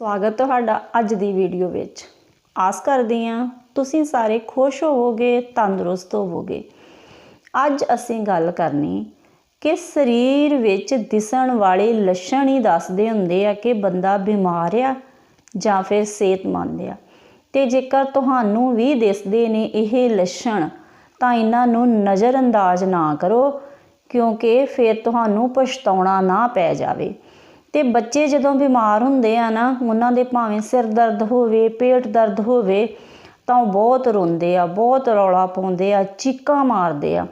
ਸਵਾਗਤ ਤੁਹਾਡਾ ਅੱਜ ਦੀ ਵੀਡੀਓ ਵਿੱਚ। ਆਸ ਕਰਦੀ ਹਾਂ ਤੁਸੀਂ ਸਾਰੇ ਖੁਸ਼ ਹੋਵੋਗੇ, ਤੰਦਰੁਸਤ ਹੋਵੋਗੇ। ਅੱਜ ਅਸੀਂ ਗੱਲ ਕਰਨੀ ਕਿ ਸਰੀਰ ਵਿੱਚ ਦਿਸਣ ਵਾਲੇ ਲੱਛਣ ਹੀ ਦੱਸਦੇ ਹੁੰਦੇ ਆ ਕਿ ਬੰਦਾ ਬਿਮਾਰ ਆ ਜਾਂ ਫਿਰ ਸਿਹਤਮੰਦ ਆ। ਤੇ ਜੇਕਰ ਤੁਹਾਨੂੰ ਵੀ ਦਿਸਦੇ ਨੇ ਇਹ ਲੱਛਣ, ਤਾਂ ਇਹਨਾਂ ਨੂੰ ਨਜ਼ਰਅੰਦਾਜ਼ ਨਾ ਕਰੋ, ਕਿਉਂਕਿ ਫਿਰ ਤੁਹਾਨੂੰ ਪਛਤਾਉਣਾ ਨਾ ਪੈ ਜਾਵੇ। ਤੇ ਬੱਚੇ ਜਦੋਂ ਬਿਮਾਰ ਹੁੰਦੇ ਆ ਨਾ, ਉਹਨਾਂ ਦੇ ਭਾਵੇਂ ਸਿਰ ਦਰਦ ਹੋਵੇ, ਪੇਟ ਦਰਦ ਹੋਵੇ, ਤਾਂ ਉਹ ਬਹੁਤ ਰੋਂਦੇ ਆ, ਬਹੁਤ ਰੌਲਾ ਪਾਉਂਦੇ ਆ, ਚੀਕਾਂ ਮਾਰਦੇ ਆ।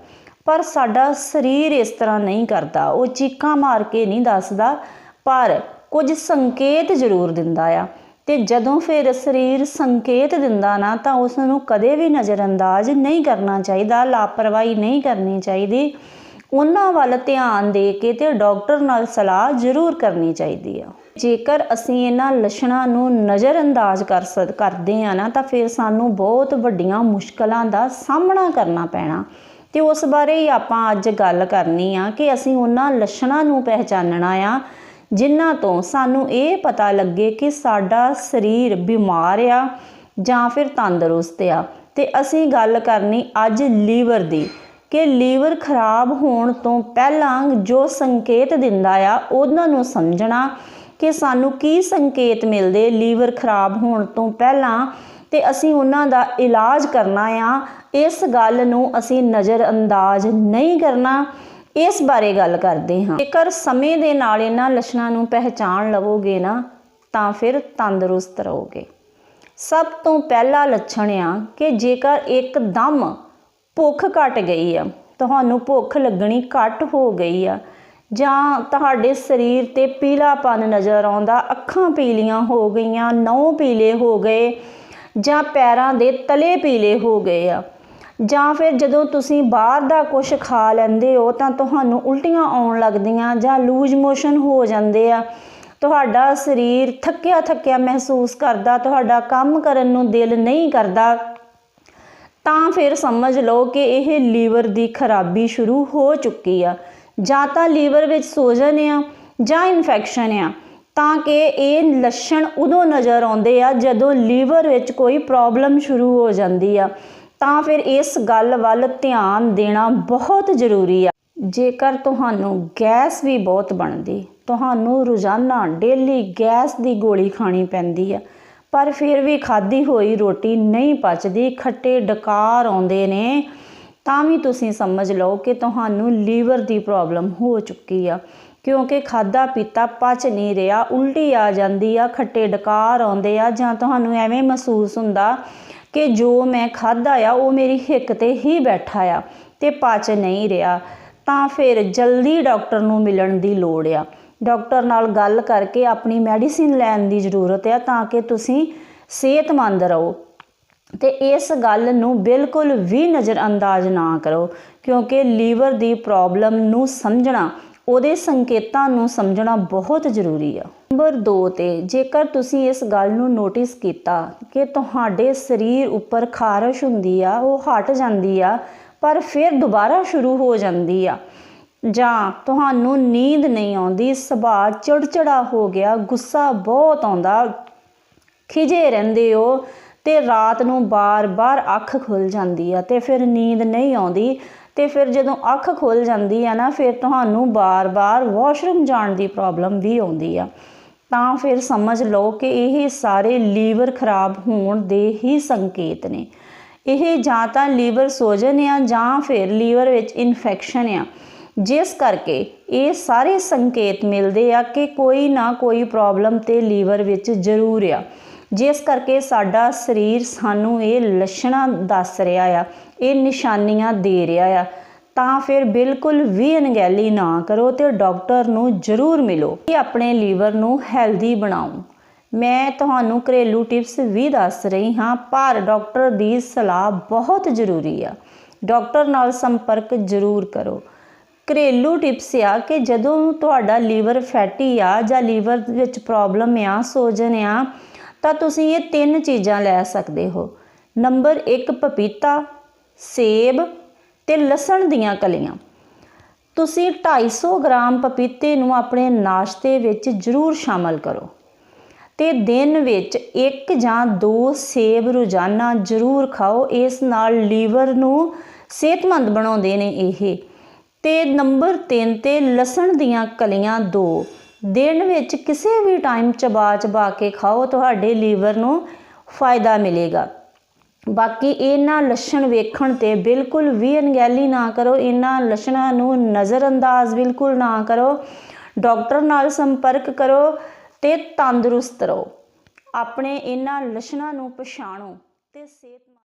ਪਰ ਸਾਡਾ ਸਰੀਰ ਇਸ ਤਰ੍ਹਾਂ ਨਹੀਂ ਕਰਦਾ, ਉਹ ਚੀਕਾਂ ਮਾਰ ਕੇ ਨਹੀਂ ਦੱਸਦਾ, ਪਰ ਕੁਝ ਸੰਕੇਤ ਜ਼ਰੂਰ ਦਿੰਦਾ ਆ। ਤੇ ਜਦੋਂ ਫਿਰ ਸਰੀਰ ਸੰਕੇਤ ਦਿੰਦਾ ਨਾ, ਤਾਂ ਉਸ ਨੂੰ ਕਦੇ ਵੀ ਨਜ਼ਰਅੰਦਾਜ਼ ਨਹੀਂ ਕਰਨਾ ਚਾਹੀਦਾ, ਲਾਪਰਵਾਹੀ ਨਹੀਂ ਕਰਨੀ ਚਾਹੀਦੀ। ਉਹਨਾਂ ਵੱਲ ਧਿਆਨ ਦੇ ਕੇ ਤੇ ਡਾਕਟਰ ਨਾਲ ਸਲਾਹ ਜ਼ਰੂਰ ਕਰਨੀ ਚਾਹੀਦੀ ਆ। ਜੇਕਰ ਅਸੀਂ ਇਹਨਾਂ ਲੱਛਣਾਂ ਨੂੰ ਨਜ਼ਰਅੰਦਾਜ਼ ਕਰ ਕਰਦੇ ਆ ਨਾ, ਤਾਂ ਫਿਰ ਸਾਨੂੰ ਬਹੁਤ ਵੱਡੀਆਂ ਮੁਸ਼ਕਲਾਂ ਦਾ ਸਾਹਮਣਾ ਕਰਨਾ ਪੈਣਾ। ਤੇ ਉਸ ਬਾਰੇ ਹੀ ਆਪਾਂ ਅੱਜ ਗੱਲ ਕਰਨੀ ਆ ਕਿ ਅਸੀਂ ਉਹਨਾਂ ਲੱਛਣਾਂ ਨੂੰ ਪਹਿਚਾਨਣਾ ਆ, ਜਿਨ੍ਹਾਂ ਤੋਂ ਸਾਨੂੰ ਇਹ ਪਤਾ ਲੱਗੇ ਕਿ ਸਾਡਾ ਸਰੀਰ ਬਿਮਾਰ ਆ ਜਾਂ ਫਿਰ ਤੰਦਰੁਸਤ ਆ। ਤੇ ਅਸੀਂ ਗੱਲ ਕਰਨੀ ਅੱਜ ਲੀਵਰ ਦੀ। ਕਿ ਲੀਵਰ ਖਰਾਬ ਹੋਣ ਤੋਂ ਪਹਿਲਾਂ ਜੋ ਸੰਕੇਤ ਦਿੰਦਾ ਆ, ਉਹਨਾਂ ਨੂੰ ਸਮਝਣਾ ਕਿ ਸਾਨੂੰ ਕੀ ਸੰਕੇਤ ਮਿਲਦੇ ਲੀਵਰ ਖਰਾਬ ਹੋਣ ਤੋਂ ਪਹਿਲਾਂ ਤੇ ਅਸੀਂ ਉਹਨਾਂ ਦਾ ਇਲਾਜ ਕਰਨਾ ਆ। ਇਸ ਗੱਲ ਨੂੰ ਅਸੀਂ ਨਜ਼ਰਅੰਦਾਜ਼ ਨਹੀਂ ਕਰਨਾ। ਇਸ ਬਾਰੇ ਗੱਲ ਕਰਦੇ ਹਾਂ। ਜੇਕਰ ਸਮੇਂ ਦੇ ਨਾਲ ਇਹਨਾਂ ਲੱਛਣਾਂ ਨੂੰ ਪਹਿਚਾਣ ਲਵੋਗੇ ਨਾ, ਤਾਂ ਫਿਰ ਤੰਦਰੁਸਤ ਰਹੋਗੇ। ਸਭ ਤੋਂ ਪਹਿਲਾ ਲੱਛਣ ਆ ਕਿ ਜੇਕਰ ਇੱਕਦਮ ਭੁੱਖ ਘਟ ਗਈ ਆ, ਤੁਹਾਨੂੰ ਭੁੱਖ ਲੱਗਣੀ ਘੱਟ ਹੋ ਗਈ ਆ, ਜਾਂ ਤੁਹਾਡੇ ਸਰੀਰ ਤੇ ਪੀਲਾਪਨ ਨਜ਼ਰ ਆਉਂਦਾ, ਅੱਖਾਂ ਪੀਲੀਆਂ ਹੋ ਗਈਆਂ, ਨਹੁੰ ਪੀਲੇ ਹੋ ਗਏ, ਜਾਂ ਪੈਰਾਂ ਦੇ ਤਲੇ ਪੀਲੇ ਹੋ ਗਏ ਆ, ਜਾਂ ਫਿਰ ਜਦੋਂ ਤੁਸੀਂ ਬਾਹਰ ਦਾ ਕੁਝ ਖਾ ਲੈਂਦੇ ਹੋ, ਤਾਂ ਤੁਹਾਨੂੰ ਉਲਟੀਆਂ ਆਉਣ ਲੱਗਦੀਆਂ ਜਾਂ ਲੂਜ ਮੋਸ਼ਨ ਹੋ ਜਾਂਦੇ ਆ, ਤੁਹਾਡਾ ਸਰੀਰ ਥੱਕਿਆ ਥੱਕਿਆ ਮਹਿਸੂਸ ਕਰਦਾ, ਤੁਹਾਡਾ ਕੰਮ ਕਰਨ ਨੂੰ ਦਿਲ ਨਹੀਂ ਕਰਦਾ ਤਾਂ ਫਿਰ ਸਮਝ ਲਓ ਕਿ ਇਹ ਲੀਵਰ ਦੀ ਖਰਾਬੀ ਸ਼ੁਰੂ ਹੋ ਚੁੱਕੀ ਆ। ਜਾਂ ਤਾਂ ਲੀਵਰ ਵਿੱਚ ਸੋਜਨ ਆ ਜਾਂ ਇਨਫੈਕਸ਼ਨ ਆ, ਤਾਂ ਕਿ ਇਹ ਲੱਛਣ ਉਦੋਂ ਨਜ਼ਰ ਆਉਂਦੇ ਆ ਜਦੋਂ ਲੀਵਰ ਵਿੱਚ ਕੋਈ ਪ੍ਰੋਬਲਮ ਸ਼ੁਰੂ ਹੋ ਜਾਂਦੀ ਆ। ਤਾਂ ਫਿਰ ਇਸ ਗੱਲ ਵੱਲ ਧਿਆਨ ਦੇਣਾ ਬਹੁਤ ਜ਼ਰੂਰੀ ਆ। ਜੇਕਰ ਤੁਹਾਨੂੰ ਗੈਸ ਵੀ ਬਹੁਤ ਬਣਦੀ, ਤੁਹਾਨੂੰ ਰੋਜ਼ਾਨਾ ਡੇਲੀ ਗੈਸ ਦੀ ਗੋਲੀ ਖਾਣੀ ਪੈਂਦੀ ਆ ਪਰ ਫਿਰ ਵੀ ਖਾਦੀ ਹੋਈ ਰੋਟੀ ਨਹੀਂ ਪਚਦੀ। ਖੱਟੇ ਡਕਾਰ ਆਉਂਦੇ ਨੇ। ਤਾਂ ਵੀ ਤੁਸੀਂ ਸਮਝ ਲਓ ਕਿ ਤੁਹਾਨੂੰ ਲੀਵਰ ਦੀ ਪ੍ਰੋਬਲਮ ਹੋ ਚੁੱਕੀ ਆ। ਕਿਉਂਕਿ ਖਾਦਾ ਪੀਤਾ ਪਚ ਨਹੀਂ ਰਿਹਾ, ਉਲਟੀ ਆ ਜਾਂਦੀ ਆ, ਖੱਟੇ ਡਕਾਰ ਆਉਂਦੇ ਆ ਜਾਂ ਤੁਹਾਨੂੰ ਐਵੇਂ ਮਹਿਸੂਸ ਹੁੰਦਾ ਕਿ ਜੋ ਮੈਂ ਖਾਦਾ ਆ, ਉਹ ਮੇਰੀ ਹਿੱਕ ਤੇ ਹੀ ਬੈਠਾ ਆ ਤੇ ਪਚ ਨਹੀਂ ਰਿਹਾ। ਤਾਂ ਫਿਰ ਜਲਦੀ ਡਾਕਟਰ ਨੂੰ ਮਿਲਣ ਦੀ ਲੋੜ ਆ। ਡਾਕਟਰ ਨਾਲ ਗੱਲ ਕਰਕੇ ਆਪਣੀ ਮੈਡੀਸਿਨ ਲੈਣ ਦੀ ਜ਼ਰੂਰਤ ਹੈ ਤਾਂ ਕਿ ਤੁਸੀਂ ਸਿਹਤਮੰਦ ਰਹੋ। ਤੇ ਇਸ ਗੱਲ ਨੂੰ ਬਿਲਕੁਲ ਵੀ ਨਜ਼ਰਅੰਦਾਜ਼ ਨਾ ਕਰੋ, ਕਿਉਂਕਿ ਲੀਵਰ ਦੀ ਪ੍ਰੋਬਲਮ ਨੂੰ ਸਮਝਣਾ, ਉਹਦੇ ਸੰਕੇਤਾਂ ਨੂੰ ਸਮਝਣਾ ਬਹੁਤ ਜ਼ਰੂਰੀ ਆ। ਨੰਬਰ 2 ਤੇ, ਜੇਕਰ ਤੁਸੀਂ ਇਸ ਗੱਲ ਨੂੰ ਨੋਟਿਸ ਕੀਤਾ ਕਿ ਤੁਹਾਡੇ ਸਰੀਰ ਉੱਪਰ ਖਾਰਸ਼ ਹੁੰਦੀ ਆ, ਉਹ ਹਟ ਜਾਂਦੀ ਆ, ਪਰ ਫਿਰ ਦੁਬਾਰਾ ਸ਼ੁਰੂ ਹੋ ਜਾਂਦੀ ਆ ਜਾਂ ਤੁਹਾਨੂੰ ਨੀਂਦ ਨਹੀਂ ਆਉਂਦੀ, ਸੁਭਾਅ ਚੜਚੜਾ ਹੋ ਗਿਆ, ਗੁੱਸਾ ਬਹੁਤ ਆਉਂਦਾ। ਖਿਜੇ ਰਹਿੰਦੇ ਹੋ ਤੇ ਰਾਤ ਨੂੰ ਬਾਰ-ਬਾਰ ਅੱਖ ਖੁੱਲ ਜਾਂਦੀ ਆ ਤੇ ਫਿਰ ਨੀਂਦ ਨਹੀਂ ਆਉਂਦੀ ਤੇ ਫਿਰ ਜਦੋਂ ਅੱਖ ਖੁੱਲ ਜਾਂਦੀ ਆ ਨਾ, ਫਿਰ ਤੁਹਾਨੂੰ ਬਾਰ-ਬਾਰ ਵਾਸ਼ਰੂਮ ਜਾਣ ਦੀ ਪ੍ਰੋਬਲਮ ਵੀ ਆਉਂਦੀ ਆ। ਤਾਂ ਫਿਰ ਸਮਝ ਲਓ ਕਿ ਇਹ ਸਾਰੇ ਲੀਵਰ ਖਰਾਬ ਹੋਣ ਦੇ ਹੀ ਸੰਕੇਤ ਨੇ। ਇਹ ਜਾਂ ਤਾਂ ਲੀਵਰ ਸੋਜਨ ਆ ਜਾਂ ਫਿਰ ਲੀਵਰ ਵਿੱਚ ਇਨਫੈਕਸ਼ਨ ਆ। ਜਿਸ ਕਰਕੇ ਇਹ ਸਾਰੇ ਸੰਕੇਤ ਮਿਲਦੇ ਆ ਕਿ ਕੋਈ ਨਾ ਕੋਈ ਪ੍ਰੋਬਲਮ ਤੇ ਲੀਵਰ ਵਿੱਚ ਜ਼ਰੂਰ ਆ। ਜਿਸ ਕਰਕੇ ਸਾਡਾ ਸਰੀਰ ਸਾਨੂੰ ਇਹ ਲੱਛਣਾਂ ਦੱਸ ਰਿਹਾ ਆ, ਇਹ ਨਿਸ਼ਾਨੀਆਂ ਦੇ ਰਿਹਾ ਆ। ਤਾਂ ਫਿਰ ਬਿਲਕੁਲ ਵੀ ਅਣਗਹਿਲੀ ਨਾ ਕਰੋ ਤੇ ਡਾਕਟਰ ਨੂੰ ਜ਼ਰੂਰ ਮਿਲੋ ਕਿ ਆਪਣੇ ਲੀਵਰ ਨੂੰ ਹੈਲਦੀ ਬਣਾਓ। ਮੈਂ ਤੁਹਾਨੂੰ ਘਰੇਲੂ ਟਿਪਸ ਵੀ ਦੱਸ ਰਹੀ ਹਾਂ, ਪਰ ਡਾਕਟਰ ਦੀ ਸਲਾਹ ਬਹੁਤ ਜ਼ਰੂਰੀ ਆ। ਡਾਕਟਰ ਨਾਲ ਸੰਪਰਕ ਜ਼ਰੂਰ ਕਰੋ। ਘਰੇਲੂ ਟਿਪਸ ਆ ਕਿ ਜਦੋਂ ਤੁਹਾਡਾ ਲੀਵਰ ਫੈਟੀ ਆ ਜਾਂ ਲੀਵਰ ਵਿੱਚ ਪ੍ਰੋਬਲਮ ਆ, ਸੋਜਨ ਆ, ਤਾਂ ਤੁਸੀਂ ਇਹ ਤਿੰਨ ਚੀਜ਼ਾਂ ਲੈ ਸਕਦੇ ਹੋ। ਨੰਬਰ 1 ਪਪੀਤਾ, ਸੇਬ ਤੇ ਲਸਣ ਦੀਆਂ ਕਲੀਆਂ। ਤੁਸੀਂ 250 ਗ੍ਰਾਮ ਪਪੀਤੇ ਨੂੰ ਆਪਣੇ ਨਾਸ਼ਤੇ ਵਿੱਚ ਜ਼ਰੂਰ ਸ਼ਾਮਲ ਕਰੋ ਤੇ ਦਿਨ ਵਿੱਚ ਇੱਕ ਜਾਂ ਦੋ ਸੇਬ ਰੋਜ਼ਾਨਾ ਜ਼ਰੂਰ ਖਾਓ। ਇਸ ਨਾਲ ਲੀਵਰ ਨੂੰ ਸਿਹਤਮੰਦ ਬਣਾਉਂਦੇ ਨੇ ਇਹ। ਤੇ ਨੰਬਰ 3 ਤੇ ਲਸਣ ਦੀਆਂ ਕਲੀਆਂ ਦੋ। ਦਿਨ ਵਿੱਚ ਕਿਸੇ ਵੀ ਟਾਈਮ ਚਬਾ ਚਬਾ ਕੇ ਖਾਓ, ਤੁਹਾਡੇ ਲੀਵਰ ਨੂੰ ਫਾਇਦਾ ਮਿਲੇਗਾ। ਬਾਕੀ ਇਹਨਾਂ ਲੱਛਣ ਵੇਖਣ ਤੇ ਬਿਲਕੁਲ ਵੀ ਅਣਗਹਿਲੀ ਨਾ ਕਰੋ। ਇਹਨਾਂ ਲੱਛਣਾਂ ਨੂੰ ਨਜ਼ਰਅੰਦਾਜ਼ ਬਿਲਕੁਲ ਨਾ ਕਰੋ। ਡਾਕਟਰ ਨਾਲ ਸੰਪਰਕ ਕਰੋ ਤੇ ਤੰਦਰੁਸਤ ਰਹੋ। ਆਪਣੇ ਇਹਨਾਂ ਲੱਛਣਾਂ ਨੂੰ ਪਛਾਣੋ ਤੇ ਸਿਹਤ